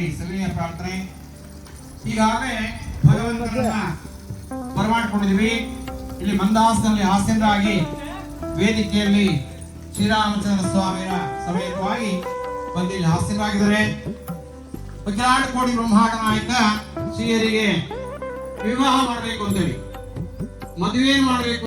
ಇದರಲ್ಲಿ ಸವಿನಯ ಪ್ರಾರ್ಥನೆ. ಈಗಾಗಲೇ ಭಗವಂತನನ್ನ ಬರಮಾಡಿಕೊಂಡಿದ್ವಿ ಇಲ್ಲಿ ಮಂದಾಸನಲ್ಲಿ ಹಾಸ್ಯರಾಗಿ ವೇದಿಕೆಯಲ್ಲಿ ಶ್ರೀರಾಮಚಂದ್ರ ಸ್ವಾಮಿಯ ಸಮೇತವಾಗಿ ಬಂದು ಇಲ್ಲಿ ಹಾಸ್ಯರಾಗಿದ್ದಾರೆ ಅಖಿಲಾಂಡ ಕೋಟಿ ಬ್ರಹ್ಮಾಂಡ ನಾಯಕ ಶ್ರೀಯರಿಗೆ ವಿವಾಹ ಮಾಡಬೇಕು ಅಂತೇಳಿ. ಮದುವೆ ಮಾಡಬೇಕು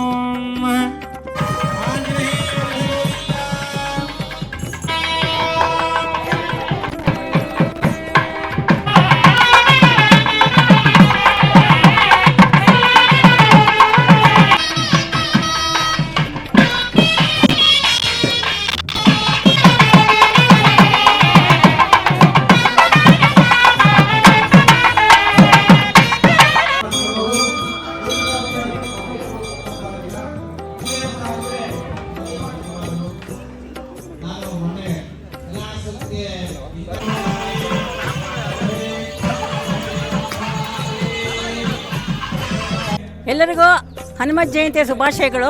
ಹನುಮತ್ ಜಯಂತಿಯ ಶುಭಾಶಯಗಳು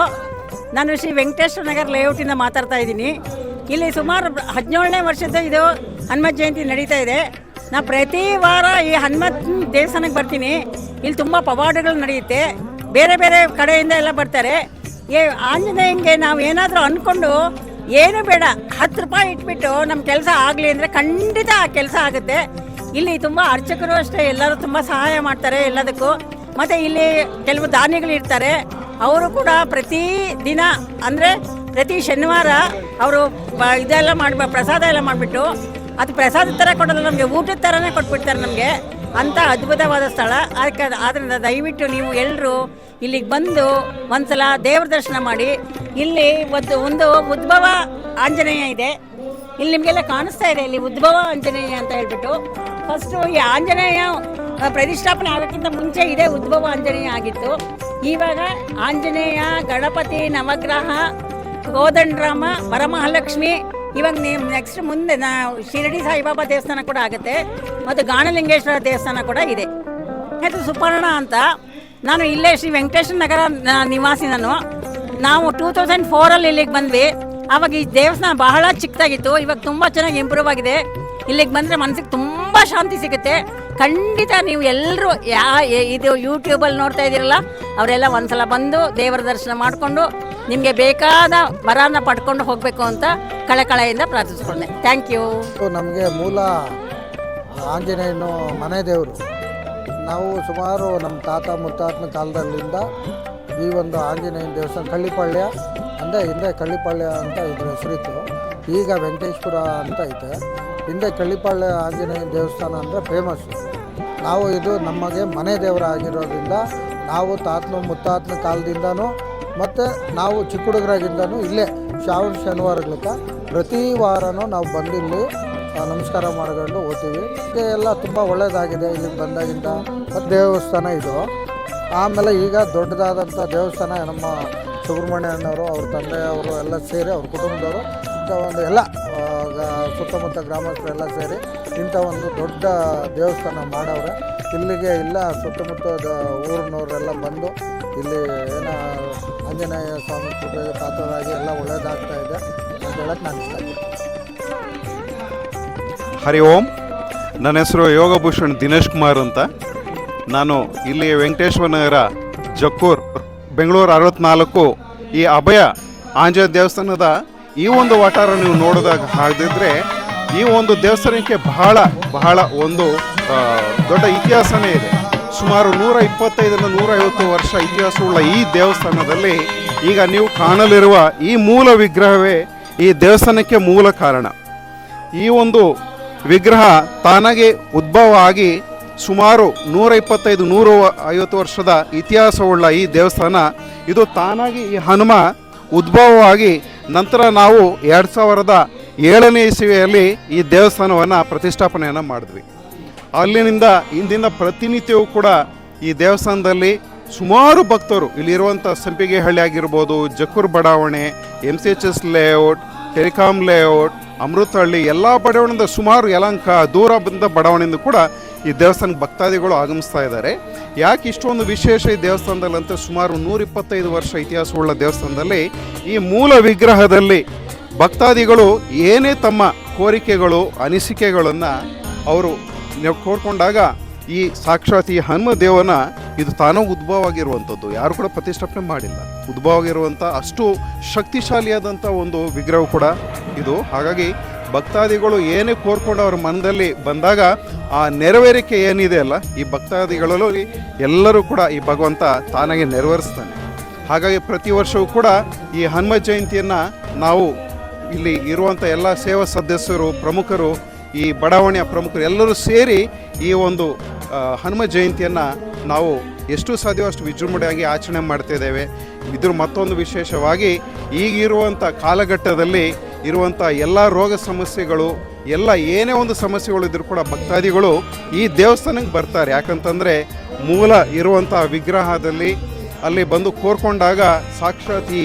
ನಾನು ಶ್ರೀ ವೆಂಕಟೇಶ್ವರ ನಗರ ಲೇಔಟಿಂದ ಮಾತಾಡ್ತಾ ಇದ್ದೀನಿ. ಇಲ್ಲಿ ಸುಮಾರು ಹದಿನೇಳನೇ ವರ್ಷದ ಇದು ಹನುಮತ್ ಜಯಂತಿ ನಡೀತಾ ಇದೆ. ನಾ ಪ್ರತಿ ವಾರ ಈ ಹನುಮತ್ ದೇವಸ್ಥಾನಕ್ಕೆ ಬರ್ತೀನಿ. ಇಲ್ಲಿ ತುಂಬ ಪವಾಡಗಳು ನಡೆಯುತ್ತೆ. ಬೇರೆ ಬೇರೆ ಕಡೆಯಿಂದ ಎಲ್ಲ ಬರ್ತಾರೆ. ಏ ಆಂಜನೇಯಂಗೆ ನಾವು ಏನಾದರೂ ಅಂದ್ಕೊಂಡು ಏನು ಬೇಡ, ಹತ್ತು ರೂಪಾಯಿ ಇಟ್ಬಿಟ್ಟು ನಮ್ಮ ಕೆಲಸ ಆಗಲಿ ಅಂದರೆ ಖಂಡಿತ ಆ ಕೆಲಸ ಆಗುತ್ತೆ. ಇಲ್ಲಿ ತುಂಬ ಅರ್ಚಕರು ಅಷ್ಟೇ, ಎಲ್ಲರೂ ತುಂಬ ಸಹಾಯ ಮಾಡ್ತಾರೆ ಎಲ್ಲದಕ್ಕೂ. ಮತ್ತು ಇಲ್ಲಿ ಕೆಲವು ದಾನಿಗಳು ಇರ್ತಾರೆ. ಅವರು ಕೂಡ ಪ್ರತಿ ದಿನ, ಅಂದರೆ ಪ್ರತಿ ಶನಿವಾರ ಅವರು ಇದೆಲ್ಲ ಮಾಡಿ ಪ್ರಸಾದ ಎಲ್ಲ ಮಾಡಿಬಿಟ್ಟು, ಅದು ಪ್ರಸಾದ ಥರ ಕೊಡೋದು ನಮಗೆ ಊಟದ ಥರನೇ ಕೊಟ್ಬಿಡ್ತಾರೆ ನಮಗೆ. ಅಂಥ ಅದ್ಭುತವಾದ ಸ್ಥಳ. ಅದಕ್ಕೆ ಆದ್ದರಿಂದ ದಯವಿಟ್ಟು ನೀವು ಎಲ್ಲರೂ ಇಲ್ಲಿಗೆ ಬಂದು ಒಂದ್ಸಲ ದೇವ್ರ ದರ್ಶನ ಮಾಡಿ. ಇಲ್ಲಿ ಒಂದು ಒಂದು ಉದ್ಭವ ಆಂಜನೇಯ ಇದೆ. ಇಲ್ಲಿ ನಿಮಗೆಲ್ಲ ಕಾಣಿಸ್ತಾ ಇದೆ, ಇಲ್ಲಿ ಉದ್ಭವ ಆಂಜನೇಯ ಅಂತ ಹೇಳ್ಬಿಟ್ಟು. ಫಸ್ಟು ಈ ಆಂಜನೇಯ ಪ್ರತಿಷ್ಠಾಪನೆ ಆಗೋಕ್ಕಿಂತ ಮುಂಚೆ ಇದೇ ಉದ್ಭವ ಆಂಜನೇಯ ಆಗಿತ್ತು. ಇವಾಗ ಆಂಜನೇಯ, ಗಣಪತಿ, ನವಗ್ರಹ ಕೋದಂಡರಾಮ ವರಮಹಾಲಕ್ಷ್ಮಿ, ಇವಾಗ ನೀವು ನೆಕ್ಸ್ಟ್ ಮುಂದೆ ನಾ ಶಿರಡಿ ಸಾಯಿಬಾಬಾ ದೇವಸ್ಥಾನ ಕೂಡ ಆಗುತ್ತೆ ಮತ್ತು ಗಾಣಲಿಂಗೇಶ್ವರ ದೇವಸ್ಥಾನ ಕೂಡ ಇದೆ. ಹೆಸರು ಸುಪರ್ಣ ಅಂತ, ನಾನು ಇಲ್ಲೇ ಶ್ರೀ ವೆಂಕಟೇಶ್ವರ ನಗರ ನಿವಾಸಿ ನಾನು. ನಾವು ಟೂ ತೌಸಂಡ್ ಫೋರಲ್ಲಿ ಇಲ್ಲಿಗೆ ಬಂದ್ವಿ. ಆವಾಗ ಈ ದೇವಸ್ಥಾನ ಬಹಳ ಚಿಕ್ಕದಾಗಿತ್ತು, ಇವಾಗ ತುಂಬ ಚೆನ್ನಾಗಿ ಇಂಪ್ರೂವ್ ಆಗಿದೆ. ಇಲ್ಲಿಗೆ ಬಂದರೆ ಮನಸ್ಸಿಗೆ ತುಂಬ ಶಾಂತಿ ಸಿಗುತ್ತೆ. ಖಂಡಿತ ನೀವು ಎಲ್ಲರೂ ಯಾ ಇದು ಯೂಟ್ಯೂಬಲ್ಲಿ ನೋಡ್ತಾ ಇದ್ದೀರಲ್ಲ, ಅವರೆಲ್ಲ ಒಂದ್ಸಲ ಬಂದು ದೇವರ ದರ್ಶನ ಮಾಡಿಕೊಂಡು ನಿಮಗೆ ಬೇಕಾದ ವರನ ಪಡ್ಕೊಂಡು ಹೋಗಬೇಕು ಅಂತ ಕಳಕಳೆಯಿಂದ ಪ್ರಾರ್ಥಿಸ್ಕೊಂಡೆ ಥ್ಯಾಂಕ್ ಯು ನಮಗೆ ಮೂಲ ಆಂಜನೇಯನು ಮನೆ ದೇವರು. ನಾವು ಸುಮಾರು ನಮ್ಮ ತಾತ ಮುತ್ತಾತನ ಕಾಲದಲ್ಲಿಂದ ಈ ಒಂದು ಆಂಜನೇಯನ ದೇವಸ್ಥಾನ ಕಳ್ಳಿಪಾಳ್ಯ ಅಂದರೆ ಹಿಂದೆ ಕಳ್ಳಿಪಾಳ್ಯ ಅಂತ ಇದ್ರ ಹೆಸರಿತ್ತು. ಈಗ ವೆಂಕಟೇಶ್ವರ ಅಂತ ಐತೆ. ಹಿಂದೆ ಕಳ್ಳಿಪಾಳ್ಯ ಆಂಜನೇಯನ ದೇವಸ್ಥಾನ ಅಂದರೆ ಫೇಮಸ್ಸು ನಾವು ಇದು ನಮಗೆ ಮನೆ ದೇವರಾಗಿರೋದ್ರಿಂದ ನಾವು ತಾತನ ಮುತ್ತಾತನ ಕಾಲದಿಂದನೂ ಮತ್ತು ನಾವು ಚಿಕ್ಕ ಹುಡುಗರಾಗಿಂದನೂ ಇಲ್ಲೇ ಶ್ರಾವಣ ಶನಿವಾರಗಳಕ್ಕ ಪ್ರತಿ ವಾರನೂ ನಾವು ಬಂದಿಲ್ಲಿ ನಮಸ್ಕಾರ ಮಾಡ್ಕೊಂಡು ಹೋಗ್ತೀವಿ. ಹೀಗೆ ಎಲ್ಲ ತುಂಬ ಒಳ್ಳೆಯದಾಗಿದೆ ಇಲ್ಲಿ ಬಂದಾಗಿಂದ. ಮತ್ತು ದೇವಸ್ಥಾನ ಇದು. ಆಮೇಲೆ ಈಗ ದೊಡ್ಡದಾದಂಥ ದೇವಸ್ಥಾನ ನಮ್ಮ ಸುಬ್ರಹ್ಮಣ್ಯ ಅಣ್ಣವರು ಅವ್ರ ತಂದೆಯವರು ಎಲ್ಲ ಸೇರಿ ಅವ್ರ ಕುಟುಂಬದವರು ಒಂದು ಎಲ್ಲ ಸುತ್ತಮುತ್ತ ಗ್ರಾಮಸ್ಥರೆಲ್ಲ ಸೇರಿ ಇಂಥ ಒಂದು ದೊಡ್ಡ ದೇವಸ್ಥಾನ ಮಾಡವ್ರೆ. ಇಲ್ಲಿಗೆ ಇಲ್ಲ ಸುತ್ತಮುತ್ತದ ಊರಿನವರೆಲ್ಲ ಬಂದು ಇಲ್ಲಿ ಏನೋ ಆಂಜನೇಯ ಸ್ವಾಮಿ ಕೃಪೆಗೆ ಪಾತ್ರರಾಗಿ ಎಲ್ಲ ಒಳ್ಳೇದಾಗ್ತಾ ಇದೆ ಅಂತ ಹೇಳಕ್ಕೆ ನಾನು ಇಷ್ಟ ಹರಿ ಓಂ. ನನ್ನ ಹೆಸರು ಯೋಗಭೂಷಣ್ ದಿನೇಶ್ ಕುಮಾರ್ ಅಂತ. ನಾನು ಇಲ್ಲಿ ವೆಂಕಟೇಶ್ವರ ನಗರ, ಜಕ್ಕೂರ್, ಬೆಂಗಳೂರು ಅರವತ್ನಾಲ್ಕು ಈ ಅಭಯ ಆಂಜನೇಯ ದೇವಸ್ಥಾನದ ಈ ಒಂದು ವಾಟಾರ ನೀವು ನೋಡಿದಾಗ ಹಾಗಿದ್ರೆ ಈ ಒಂದು ದೇವಸ್ಥಾನಕ್ಕೆ ಬಹಳ ಬಹಳ ಒಂದು ದೊಡ್ಡ ಇತಿಹಾಸನೇ ಇದೆ. ಸುಮಾರು ನೂರ ಇಪ್ಪತ್ತೈದರಿಂದ ನೂರ ಐವತ್ತು ವರ್ಷ ಇತಿಹಾಸವುಳ್ಳ ಈ ದೇವಸ್ಥಾನದಲ್ಲಿ ಈಗ ನೀವು ಕಾಣಲಿರುವ ಈ ಮೂಲ ವಿಗ್ರಹವೇ ಈ ದೇವಸ್ಥಾನಕ್ಕೆ ಮೂಲ ಕಾರಣ. ಈ ಒಂದು ವಿಗ್ರಹ ತಾನಾಗೆ ಉದ್ಭವ ಆಗಿ ಸುಮಾರು ನೂರ ಇಪ್ಪತ್ತೈದು, ನೂರ ಐವತ್ತು ವರ್ಷದ ಇತಿಹಾಸವುಳ್ಳ ಈ ದೇವಸ್ಥಾನ, ಇದು ತಾನಾಗಿ ಈ ಹನುಮ ಉದ್ಭವವಾಗಿ ನಂತರ ನಾವು ಎರಡು ಸಾವಿರದ ಏಳನೇ ಇಸವಿಯಲ್ಲಿ ಈ ದೇವಸ್ಥಾನವನ್ನು ಪ್ರತಿಷ್ಠಾಪನೆಯನ್ನು ಮಾಡಿದ್ವಿ. ಅಲ್ಲಿನಿಂದ ಇಂದಿನ ಪ್ರತಿನಿತ್ಯವೂ ಕೂಡ ಈ ದೇವಸ್ಥಾನದಲ್ಲಿ ಸುಮಾರು ಭಕ್ತರು ಇಲ್ಲಿರುವಂಥ ಸಂಪಿಗೆಹಳ್ಳಿ ಆಗಿರ್ಬೋದು ಜಕ್ಕೂರು ಬಡಾವಣೆ M C H S layout telecom layout Amruthahalli, ಎಲ್ಲ ಬಡಾವಣೆಯಿಂದ ಸುಮಾರು ಯಲಂಕ ದೂರ ಬಂದ ಬಡಾವಣೆಯಿಂದ ಕೂಡ ಈ ದೇವಸ್ಥಾನಕ್ಕೆ ಭಕ್ತಾದಿಗಳು ಆಗಮಿಸ್ತಾ ಇದ್ದಾರೆ. ಯಾಕೆ ಇಷ್ಟೊಂದು ವಿಶೇಷ ಈ ದೇವಸ್ಥಾನದಲ್ಲಿ ಅಂತ ಸುಮಾರು ನೂರಿಪ್ಪತ್ತೈದು ವರ್ಷ ಇತಿಹಾಸವುಳ್ಳ ದೇವಸ್ಥಾನದಲ್ಲಿ ಈ ಮೂಲ ವಿಗ್ರಹದಲ್ಲಿ ಭಕ್ತಾದಿಗಳು ಏನೇ ತಮ್ಮ ಕೋರಿಕೆಗಳು, ಅನಿಸಿಕೆಗಳನ್ನು ಅವರು ಕೋರ್ಕೊಂಡಾಗ ಈ ಸಾಕ್ಷಾತ್ ಈ ಹನುಮ ದೇವನ ಇದು ತಾನೂ ಉದ್ಭವ ಆಗಿರುವಂಥದ್ದು ಯಾರು ಕೂಡ ಪ್ರತಿಷ್ಠಾಪನೆ ಮಾಡಿಲ್ಲ. ಉದ್ಭವ ಆಗಿರುವಂಥ ಅಷ್ಟು ಶಕ್ತಿಶಾಲಿಯಾದಂಥ ಒಂದು ವಿಗ್ರಹ ಕೂಡ ಇದು. ಹಾಗಾಗಿ ಭಕ್ತಾದಿಗಳು ಏನೇ ಕೋರ್ಕೊಂಡು ಅವ್ರ ಮನದಲ್ಲಿ ಬಂದಾಗ ಆ ನೆರವೇರಿಕೆ ಏನಿದೆ ಅಲ್ಲ, ಈ ಭಕ್ತಾದಿಗಳಲ್ಲಿ ಎಲ್ಲರೂ ಕೂಡ ಈ ಭಗವಂತ ತಾನಾಗೆ ನೆರವೇರಿಸ್ತಾನೆ. ಹಾಗಾಗಿ ಪ್ರತಿ ವರ್ಷವೂ ಕೂಡ ಈ ಹನುಮ ಜಯಂತಿಯನ್ನು ನಾವು ಇಲ್ಲಿ ಇರುವಂಥ ಎಲ್ಲ ಸೇವಾ ಸದಸ್ಯರು, ಪ್ರಮುಖರು, ಈ ಬಡಾವಣೆಯ ಪ್ರಮುಖರು ಎಲ್ಲರೂ ಸೇರಿ ಈ ಒಂದು ಹನುಮ ಜಯಂತಿಯನ್ನು ನಾವು ಎಷ್ಟು ಸಾಧ್ಯವೋ ಅಷ್ಟು ವಿಜೃಂಭಣೆಯಾಗಿ ಆಚರಣೆ ಮಾಡ್ತಾ ಇದ್ದೇವೆ. ಇದ್ರ ಮತ್ತೊಂದು ವಿಶೇಷವಾಗಿ ಈಗಿರುವಂಥ ಕಾಲಘಟ್ಟದಲ್ಲಿ ಇರುವಂಥ ಎಲ್ಲ ರೋಗ ಸಮಸ್ಯೆಗಳು, ಎಲ್ಲ ಏನೇ ಒಂದು ಸಮಸ್ಯೆಗಳು ಇದ್ದರೂ ಕೂಡ ಭಕ್ತಾದಿಗಳು ಈ ದೇವಸ್ಥಾನಕ್ಕೆ ಬರ್ತಾರೆ. ಯಾಕಂತಂದರೆ ಮೂಲ ಇರುವಂಥ ವಿಗ್ರಹದಲ್ಲಿ ಅಲ್ಲಿ ಬಂದು ಕೋರ್ಕೊಂಡಾಗ ಸಾಕ್ಷಾತ್ ಈ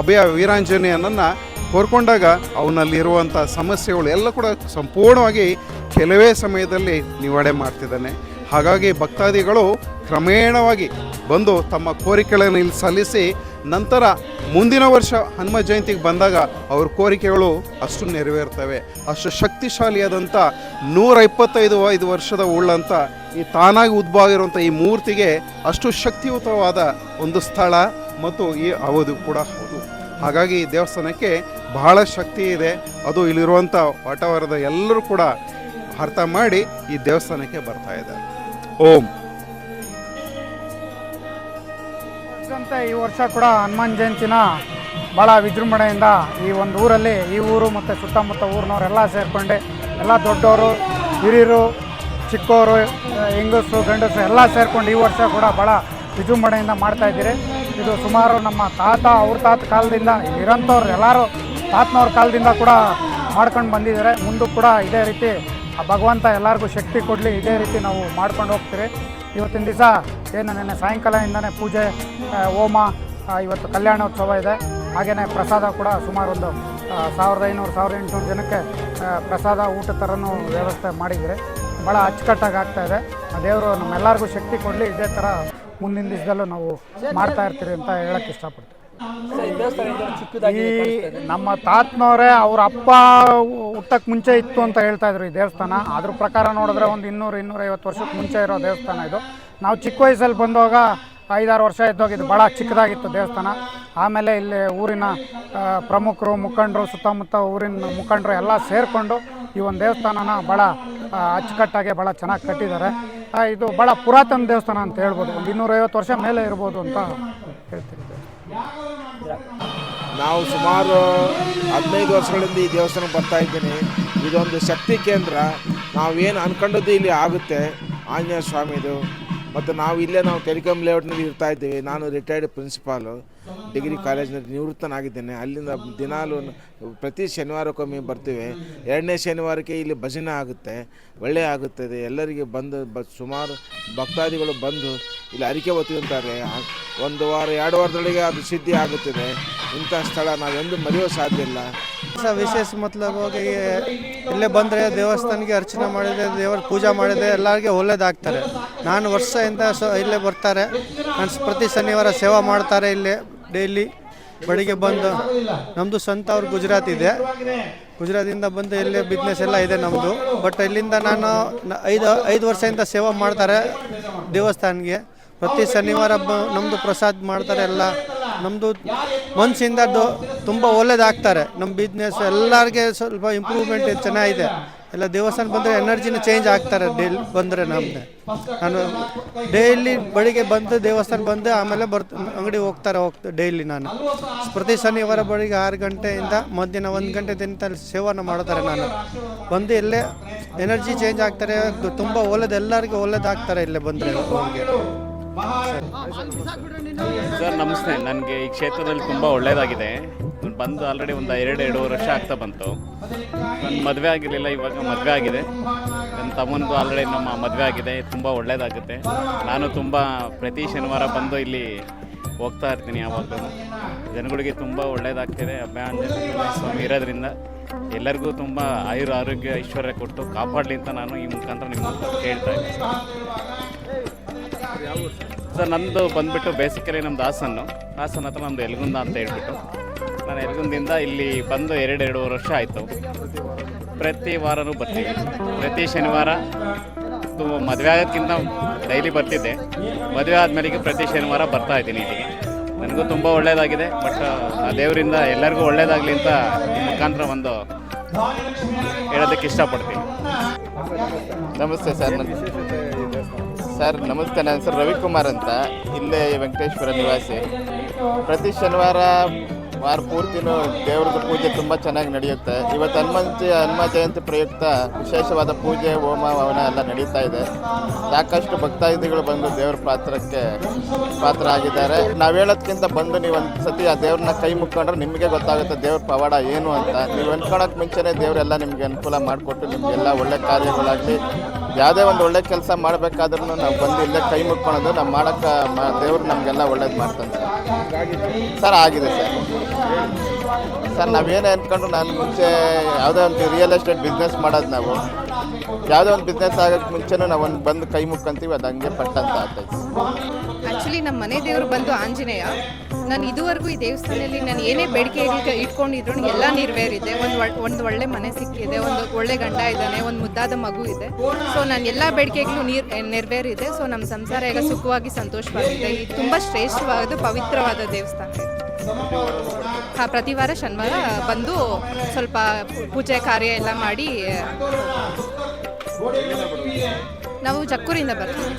ಅಭಯ ವೀರಾಂಜನೇಯನನ್ನು ಕೋರ್ಕೊಂಡಾಗ ಅವನಲ್ಲಿರುವಂಥ ಸಮಸ್ಯೆಗಳು ಎಲ್ಲ ಕೂಡ ಸಂಪೂರ್ಣವಾಗಿ ಕೆಲವೇ ಸಮಯದಲ್ಲಿ ನಿವಾರಣೆ ಮಾಡ್ತಿದ್ದಾನೆ. ಹಾಗಾಗಿ ಭಕ್ತಾದಿಗಳು ಕ್ರಮೇಣವಾಗಿ ಬಂದು ತಮ್ಮ ಕೋರಿಕೆಗಳನ್ನು ಇಲ್ಲಿ ಸಲ್ಲಿಸಿ ನಂತರ ಮುಂದಿನ ವರ್ಷ ಹನುಮ ಜಯಂತಿಗೆ ಬಂದಾಗ ಅವ್ರ ಕೋರಿಕೆಗಳು ಅಷ್ಟು ನೆರವೇರ್ತವೆ. ಅಷ್ಟು ಶಕ್ತಿಶಾಲಿಯಾದಂಥ ನೂರ ಇಪ್ಪತ್ತೈದು ಐದು ವರ್ಷದ ಉಳ್ಳಂಥ ಈ ತಾನಾಗಿ ಉದ್ಭವ ಆಗಿರುವಂಥ ಈ ಮೂರ್ತಿಗೆ ಅಷ್ಟು ಶಕ್ತಿಯುತವಾದ ಒಂದು ಸ್ಥಳ ಮತ್ತು ಈ ಅವಧಿ ಕೂಡ ಹೌದು. ಹಾಗಾಗಿ ಈ ದೇವಸ್ಥಾನಕ್ಕೆ ಬಹಳ ಶಕ್ತಿ ಇದೆ. ಅದು ಇಲ್ಲಿರುವಂಥ ವಾತಾವರಣದ ಎಲ್ಲರೂ ಕೂಡ ಅರ್ಥ ಮಾಡಿ ಈ ದೇವಸ್ಥಾನಕ್ಕೆ ಬರ್ತಾ ಇದ್ದಾರೆ. ಓಂ. ಈ ವರ್ಷ ಕೂಡ ಹನುಮಾನ್ ಜಯಂತಿನ ಭಾಳ ವಿಜೃಂಭಣೆಯಿಂದ ಈ ಒಂದು ಊರಲ್ಲಿ, ಈ ಊರು ಮತ್ತು ಸುತ್ತಮುತ್ತ ಊರಿನವರೆಲ್ಲ ಸೇರಿಕೊಂಡು. ಎಲ್ಲ ದೊಡ್ಡವರು, ಹಿರಿಯರು ಚಿಕ್ಕವರು ಹೆಂಗಸರು, ಗಂಡಸರು ಎಲ್ಲ ಸೇರ್ಕೊಂಡು ಈ ವರ್ಷ ಕೂಡ ಭಾಳ ವಿಜೃಂಭಣೆಯಿಂದ ಮಾಡ್ತಾ ಇದ್ದೀರಿ. ಇದು ಸುಮಾರು ನಮ್ಮ ತಾತ, ಅವ್ರ ತಾತ ಕಾಲದಿಂದ ಇರೋಂಥವ್ರು ಎಲ್ಲರೂ ತಾತನವ್ರ ಕಾಲದಿಂದ ಕೂಡ ಮಾಡ್ಕೊಂಡು ಬಂದಿದ್ದಾರೆ. ಮುಂದೂ ಕೂಡ ಇದೇ ರೀತಿ ಆ ಭಗವಂತ ಎಲ್ಲರಿಗೂ ಶಕ್ತಿ ಕೊಡಲಿ, ಇದೇ ರೀತಿ ನಾವು ಮಾಡ್ಕೊಂಡು ಹೋಗ್ತೀರಿ. ಇವತ್ತಿನ ದಿವಸ ಏನು ನೆನ್ನೆ ಸಾಯಂಕಾಲದಿಂದನೇ ಪೂಜೆ ಹೋಮ ಇವತ್ತು ಕಲ್ಯಾಣೋತ್ಸವ ಇದೆ. ಹಾಗೆಯೇ ಪ್ರಸಾದ ಕೂಡ ಸುಮಾರು ಒಂದು ಸಾವಿರದ ಐನೂರು, ಸಾವಿರದ ಎಂಟುನೂರು ಜನಕ್ಕೆ ಪ್ರಸಾದ, ಊಟ ಥರನೂ ವ್ಯವಸ್ಥೆ ಮಾಡಿದರೆ ಭಾಳ ಅಚ್ಚುಕಟ್ಟಾಗಿ ಆಗ್ತಾ ಇದೆ. ಆ, ದೇವರು ನಮ್ಮೆಲ್ಲರಿಗೂ ಶಕ್ತಿ ಕೊಡಲಿ, ಇದೇ ಥರ ಮುಂದಿನ ದಿವಸದಲ್ಲೂ ನಾವು ಮಾಡ್ತಾ ಇರ್ತೀರಿ ಅಂತ ಹೇಳಕ್ಕೆ ಇಷ್ಟಪಡ್ತೀನಿ. ಈ ನಮ್ಮ ತಾತನವರೇ ಅವ್ರ ಅಪ್ಪ ಹುಟ್ಟಕ್ಕೆ ಮುಂಚೆ ಇತ್ತು ಅಂತ ಹೇಳ್ತಾ ಇದ್ರು ಈ ದೇವಸ್ಥಾನ. ಅದ್ರ ಪ್ರಕಾರ ನೋಡಿದ್ರೆ ಒಂದು ಇನ್ನೂರು ಇನ್ನೂರೈವತ್ತು ವರ್ಷಕ್ಕೆ ಮುಂಚೆ ಇರೋ ದೇವಸ್ಥಾನ ಇದು. ನಾವು ಚಿಕ್ಕ ವಯಸ್ಸಲ್ಲಿ ಬಂದಾಗ ಐದಾರು ವರ್ಷ ಇದ್ದೋಗಿದ್ದು ಇದು ಭಾಳ ಚಿಕ್ಕದಾಗಿತ್ತು ದೇವಸ್ಥಾನ. ಆಮೇಲೆ ಇಲ್ಲಿ ಊರಿನ ಪ್ರಮುಖರು ಮುಖಂಡರು ಸುತ್ತಮುತ್ತ ಊರಿನ ಮುಖಂಡರು ಎಲ್ಲ ಸೇರಿಕೊಂಡು ಈ ಒಂದು ದೇವಸ್ಥಾನನ ಭಾಳ ಅಚ್ಚುಕಟ್ಟಾಗೆ ಅಚ್ಚುಕಟ್ಟಾಗಿ ಭಾಳ ಚೆನ್ನಾಗಿ ಕಟ್ಟಿದ್ದಾರೆ. ಇದು ಭಾಳ ಪುರಾತನ ದೇವಸ್ಥಾನ ಅಂತ ಹೇಳ್ಬೋದು. ಒಂದು ಇನ್ನೂರೈವತ್ತು ವರ್ಷ ಮೇಲೆ ಇರ್ಬೋದು ಅಂತ ಹೇಳ್ತೀನಿ. ನಾವು ಸುಮಾರು ಹದಿನೈದು ವರ್ಷಗಳಿಂದ ಈ ದೇವಸ್ಥಾನಕ್ಕೆ ಬರ್ತಾ ಇದ್ದೀನಿ. ಇದೊಂದು ಶಕ್ತಿ ಕೇಂದ್ರ. ನಾವೇನು ಅನ್ಕೊಂಡದ್ದು ಇಲ್ಲಿ ಆಗುತ್ತೆ. ಆಂಜನೇಯ ಸ್ವಾಮಿದು. ಮತ್ತು ನಾವು ಇಲ್ಲೇ ನಾವು ಟೆಲಿಕಾಂ ಲೇಔಟ್ನಲ್ಲಿ ಇರ್ತಾ ಇದ್ದೀವಿ. ನಾನು ರಿಟೈರ್ಡ್ ಪ್ರಿನ್ಸಿಪಾಲು ಡಿಗ್ರಿ ಕಾಲೇಜಿನಲ್ಲಿ ನಿವೃತ್ತನಾಗಿದ್ದೇನೆ. ಅಲ್ಲಿಂದ ದಿನಾಲು ಪ್ರತಿ ಶನಿವಾರಕ್ಕೊಮ್ಮೆ ಬರ್ತೀವಿ. ಎರಡನೇ ಶನಿವಾರಕ್ಕೆ ಇಲ್ಲಿ ಭಜನೆ ಆಗುತ್ತೆ. ಒಳ್ಳೆಯ ಆಗುತ್ತದೆ. ಎಲ್ಲರಿಗೆ ಬಂದು ಬ ಸುಮಾರು ಭಕ್ತಾದಿಗಳು ಬಂದು ಇಲ್ಲಿ ಅರಿಕೆ ಒತ್ತಿಂತಾರೆ ಒಂದು ವಾರ, ಎರಡು ವಾರದೊಳಗೆ ಅದು ಸಿದ್ಧಿ ಆಗುತ್ತದೆ. ಇಂಥ ಸ್ಥಳ ನಾವೆಂದು ಮರೆಯೋ ಸಾಧ್ಯ ಇಲ್ಲ. ವಿಶೇಷ ಮತ್ಲಬ್ ಹೋಗಿ ಇಲ್ಲೇ ಬಂದರೆ ದೇವಸ್ಥಾನಕ್ಕೆ ಅರ್ಚನೆ ಮಾಡಿದೆ, ದೇವರ ಪೂಜೆ ಮಾಡಿದೆ, ಎಲ್ಲರಿಗೆ ಒಳ್ಳೇದಾಗ್ತಾರೆ. ನಾನು ವರ್ಷದಿಂದ ಸೊ ಇಲ್ಲೇ ಬರ್ತಾರೆ. ನಾನು ಪ್ರತಿ ಶನಿವಾರ ಸೇವಾ ಮಾಡ್ತಾರೆ ಇಲ್ಲಿ. ಡೈಲಿ ಬೆಳಿಗ್ಗೆ ಬಂದು ನಮ್ಮದು ಸ್ವಂತ ಅವ್ರು ಗುಜರಾತ್ ಇದೆ. ಗುಜರಾತಿಂದ ಬಂದು ಇಲ್ಲೇ ಬಿಸ್ನೆಸ್ ಎಲ್ಲ ಇದೆ ನಮ್ಮದು ಬಟ್ ಇಲ್ಲಿಂದ ನಾನು ಐದು ಐದು ವರ್ಷದಿಂದ ಸೇವಾ ಮಾಡ್ತಾರೆ ದೇವಸ್ಥಾನಕ್ಕೆ. ಪ್ರತಿ ಶನಿವಾರ ನಮ್ಮದು ಪ್ರಸಾದ್ ಮಾಡ್ತಾರೆ ಎಲ್ಲ. ನಮ್ಮದು ಮನಸ್ಸಿಂದ ತುಂಬ ಒಳ್ಳೇದಾಗ್ತಾರೆ. ನಮ್ಮ ಬಿಸ್ನೆಸ್ ಎಲ್ಲರಿಗೆ ಸ್ವಲ್ಪ ಇಂಪ್ರೂವ್ಮೆಂಟ್ ಚೆನ್ನಾಗಿದೆ. ಎಲ್ಲ ದೇವಸ್ಥಾನ ಬಂದರೆ ಎನರ್ಜಿನ ಚೇಂಜ್ ಆಗ್ತಾರೆ ಡೈಲಿ, ಬಂದರೆ ನಮ್ಮದು ನಾನು ಡೈಲಿ ಬೆಳಿಗ್ಗೆ ಬಂದು ದೇವಸ್ಥಾನ ಬಂದು ಆಮೇಲೆ ಬರ್ತ ಅಂಗಡಿ ಹೋಗ್ತಾರೆ, ಹೋಗ್ತಾ ಡೈಲಿ ನಾನು. ಪ್ರತಿ ಶನಿವಾರ ಬೆಳಿಗ್ಗೆ ಆರು ಗಂಟೆಯಿಂದ ಮಧ್ಯಾಹ್ನ ಒಂದು ಗಂಟೆ ತನಕ ಸೇವನ ಮಾಡ್ತಾರೆ ನಾನು. ಬಂದು ಇಲ್ಲೇ ಎನರ್ಜಿ ಚೇಂಜ್ ಆಗ್ತಾರೆ ತುಂಬ ಒಳ್ಳೇದು, ಎಲ್ಲರಿಗೂ ಒಳ್ಳೇದಾಗ್ತಾರೆ ಇಲ್ಲೇ ಬಂದರೆ. ಸರ್, ನಮಸ್ತೆ. ನನಗೆ ಈ ಕ್ಷೇತ್ರದಲ್ಲಿ ತುಂಬ ಒಳ್ಳೆಯದಾಗಿದೆ ಬಂದು ಆಲ್ರೆಡಿ ಒಂದು ಎರಡು ಎರಡೂವರೆ ವರ್ಷ ಆಗ್ತಾ ಬಂತು. ನನ್ನ ಮದುವೆ ಆಗಿರಲಿಲ್ಲ, ಇವಾಗ ಮದುವೆ ಆಗಿದೆ. ನನ್ನ ತಮ್ಮನಿಗೂ ಆಲ್ರೆಡಿ ನಮ್ಮ ಮದುವೆ ಆಗಿದೆ, ತುಂಬ ಒಳ್ಳೆಯದಾಗುತ್ತೆ ನಾನು ತುಂಬ ಪ್ರತಿ ಶನಿವಾರ ಬಂದು ಇಲ್ಲಿ ಹೋಗ್ತಾ ಇರ್ತೀನಿ ಯಾವಾಗಲೂ. ಜನಗಳಿಗೆ ತುಂಬ ಒಳ್ಳೆಯದಾಗ್ತಿದೆ ಸ್ವಾಮಿ ಇರೋದ್ರಿಂದ ಎಲ್ಲರಿಗೂ ತುಂಬ ಆಯುರ್ ಆರೋಗ್ಯ, ಐಶ್ವರ್ಯ ಕೊಟ್ಟು ಕಾಪಾಡಲಿ ಅಂತ ನಾನು ಈ ಮುಖಾಂತರ ನಿಮ್ಮ ಕೇಳ್ತಾ ಇದ್ದೀನಿ. ಸರ್ ನಂದು ಬಂದುಬಿಟ್ಟು ಬೇಸಿಕಲಿ ನಮ್ಮ ಹಾಸನ್ನು. ಹಾಸನ ಹತ್ರ ನಮ್ಮದು ಎಲ್ಗುಂದ ಅಂತ ಹೇಳ್ಬಿಟ್ಟು. ನಾನು ಎಲ್ಗುಂದಿಂದ ಇಲ್ಲಿ ಬಂದು ಎರಡೆರಡು ವರ್ಷ ಆಯಿತು. ಪ್ರತಿ ವಾರನೂ ಬರ್ತೀನಿ ಪ್ರತಿ ಶನಿವಾರ ಮದುವೆ ಆಗೋದಕ್ಕಿಂತ ಡೈಲಿ ಬರ್ತಿದ್ದೆ. ಮದುವೆ ಆದಮೇಲೆ ಪ್ರತಿ ಶನಿವಾರ ಬರ್ತಾ ಇದ್ದೀನಿ ಇಲ್ಲಿಗೆ. ನನಗೂ ತುಂಬ ಒಳ್ಳೆಯದಾಗಿದೆ ಬಟ್, ಆ, ದೇವರಿಂದ ಎಲ್ಲರಿಗೂ ಒಳ್ಳೆಯದಾಗಲಿ ಅಂತ ಮುಖಾಂತರ ಒಂದು ಹೇಳೋದಕ್ಕೆ ಇಷ್ಟಪಡ್ತೀನಿ. ನಮಸ್ತೆ ಸರ್ ಸರ್, ನಮಸ್ತೆ. ನನ್ನ ಹೆಸರು ರವಿಕುಮಾರ್ ಅಂತ. ಇಲ್ಲೇ ವೆಂಕಟೇಶ್ವರ ನಿವಾಸಿ. ಪ್ರತಿ ಶನಿವಾರ ವಾರ ಪೂರ್ತಿನೂ ದೇವ್ರದ್ದು ಪೂಜೆ ತುಂಬ ಚೆನ್ನಾಗಿ ನಡೆಯುತ್ತೆ. ಇವತ್ತು ಹನುಮಂತ, ಹನುಮ ಜಯಂತಿ ಪ್ರಯುಕ್ತ ವಿಶೇಷವಾದ ಪೂಜೆ, ಹೋಮ, ಹವನ ಎಲ್ಲ ನಡೀತಾ ಇದೆ. ಸಾಕಷ್ಟು ಭಕ್ತಾದಿಗಳು ಬಂದು ದೇವ್ರ ಪಾತ್ರಕ್ಕೆ ಪಾತ್ರ ಆಗಿದ್ದಾರೆ ನಾವು ಹೇಳೋದ್ಕಿಂತ ಬಂದು ನೀವು ಒಂದು ಸತಿ ಆ ದೇವ್ರನ್ನ ಕೈ ಮುಕ್ಕೊಂಡ್ರೆ ನಿಮಗೆ ಗೊತ್ತಾಗುತ್ತೆ ದೇವ್ರ ಪವಾಡ ಏನು ಅಂತ. ನೀವು ಅನ್ಕೊಳಕ್ಕೆ ಮುಂಚೆನೇ ದೇವರೆಲ್ಲ ನಿಮಗೆ ಅನುಕೂಲ ಮಾಡಿಕೊಟ್ಟು ನಿಮಗೆಲ್ಲ ಒಳ್ಳೆ ಕಾರ್ಯಗಳಾಗಲಿ, ಯಾವುದೇ ಒಂದು ಒಳ್ಳೆ ಕೆಲಸ ಮಾಡಬೇಕಾದ್ರೂ ನಾವು ಬಂದು ಇಲ್ಲೇ ಕೈ ಮುಕ್ಕೊಳೋದು, ನಾವು ಮಾಡೋಕ್ಕೆ ದೇವ್ರು ನಮಗೆಲ್ಲ ಒಳ್ಳೇದು ಮಾಡ್ತಾನೆ ಸರ್, ಆಗಿದೆ ಸರ್. ಸರ್, ನಾವೇನು ಅಂದ್ಕೊಂಡು ನಾನು ಮುಂಚೆ ಯಾವುದೇ ಒಂದು ರಿಯಲ್ ಎಸ್ಟೇಟ್ ಬಿಸ್ನೆಸ್ ಮಾಡೋದು ನಾವು. ಯಾವುದೇ ಒಂದು ಬಿಸ್ನೆಸ್ ಆಗೋಕ್ಕೆ ಮುಂಚೆನೂ ನಾವು ಒಂದು ಬಂದು ಕೈ ಮುಕ್ಕಂತೀವಿ ಅದು ಹಂಗೆ ಪಟ್ಟಂತ ಆಗ್ತೈತೆ. ಆ್ಯಕ್ಚುಲಿ ನಮ್ಮ ಮನೆ ದೇವರು ಬಂದು ಆಂಜನೇಯ. ನಾನು ಇದುವರೆಗೂ ಈ ದೇವಸ್ಥಾನದಲ್ಲಿ ನಾನು ಏನೇ ಬೇಡಿಕೆ ಇಟ್ಕ- ಇಟ್ಕೊಂಡಿದ್ರು ಎಲ್ಲ ನೆರವೇರಿದೆ ಒಂದು ಒಂದು ಒಳ್ಳೆ ಮನೆ ಸಿಕ್ಕಿದೆ, ಒಂದು ಒಳ್ಳೆ ಗಂಡ ಇದ್ದಾನೆ, ಒಂದು ಮುದ್ದಾದ ಮಗು ಇದೆ. ಸೊ ನಾನು ಎಲ್ಲ ಬೇಡಿಕೆಗಳು ನೀರು ನೆರವೇರಿದೆ. ಸೊ ನಮ್ಮ ಸಂಸಾರ ಈಗ ಸುಖವಾಗಿ ಸಂತೋಷವಾಗಿದೆ ಇದು ತುಂಬ ಶ್ರೇಷ್ಠವಾದ, ಪವಿತ್ರವಾದ ದೇವಸ್ಥಾನ. ಹಾಂ, ಪ್ರತಿ ವಾರ ಶನಿವಾರ ಬಂದು ಸ್ವಲ್ಪ ಪೂಜೆ ಕಾರ್ಯ ಎಲ್ಲ ಮಾಡಿ ನಾವು ಜಕ್ಕೂರಿಂದ ಬರ್ತೀವಿ.